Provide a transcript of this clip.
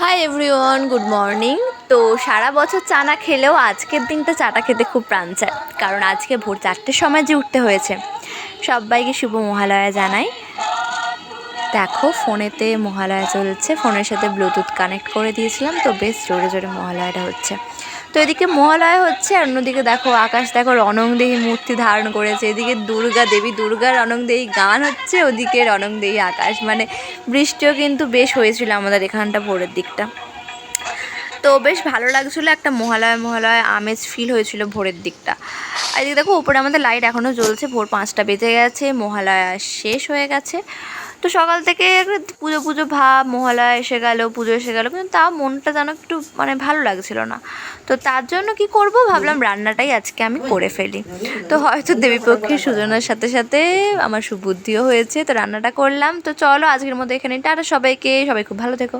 Hi everyone good morning তো সারা বছর চা না খেলেও আজকের দিনটা চাটা খেতে খুব প্রাণ চায়। কারণ আজকে ভোর চারটের সময় যে উঠতে হয়েছে। সবাইকে শুভ মহালয়া জানাই। দেখো, ফোনেতে মহালয়া চলছে। ফোনের সাথে ব্লুটুথ কানেক্ট করে দিয়েছিলাম, তো বেশ জোরে জোরে মহালয়াটা হচ্ছে। তো এদিকে মহালয়া হচ্ছে, আর অন্যদিকে দেখো আকাশ, দেখো রণংদেহী মূর্তি ধারণ করেছে। এদিকে দুর্গা দেবী, দুর্গা রণংদেহী গান হচ্ছে, ওদিকে রণংদেহী আকাশ। মানে বৃষ্টিও কিন্তু বেশ হয়েছিল আমাদের এখানটা ভোরের দিকটা। তো বেশ ভালো লাগছিল একটা মহালয়া মহালয়া আমেজ ফিল হয়েছিল ভোরের দিকটা। আর এদিকে দেখো, উপরে আমাদের লাইট এখনও জ্বলছে, ভোর পাঁচটা বেজে গেছে, মহালয়া শেষ হয়ে গেছে। তো সকাল থেকে পুজো পুজো ভাব, মহালয়া এসে গেল, পুজো এসে গেল, কিন্তু তাও মনটা যেন একটু মানে ভালো লাগছিল না। তো তার জন্য কি করব? ভাবলাম রান্নাটাই আজকে আমি করে ফেলি। তো হয়তো দেবীপক্ষের সুজনের সাথে সাথে আমার সুবুদ্ধিও হয়েছে, তো রান্নাটা করলাম। তো চলো আজকের মধ্যে এখানে টাটা সবাইকে, সবাই খুব ভালো থেকো।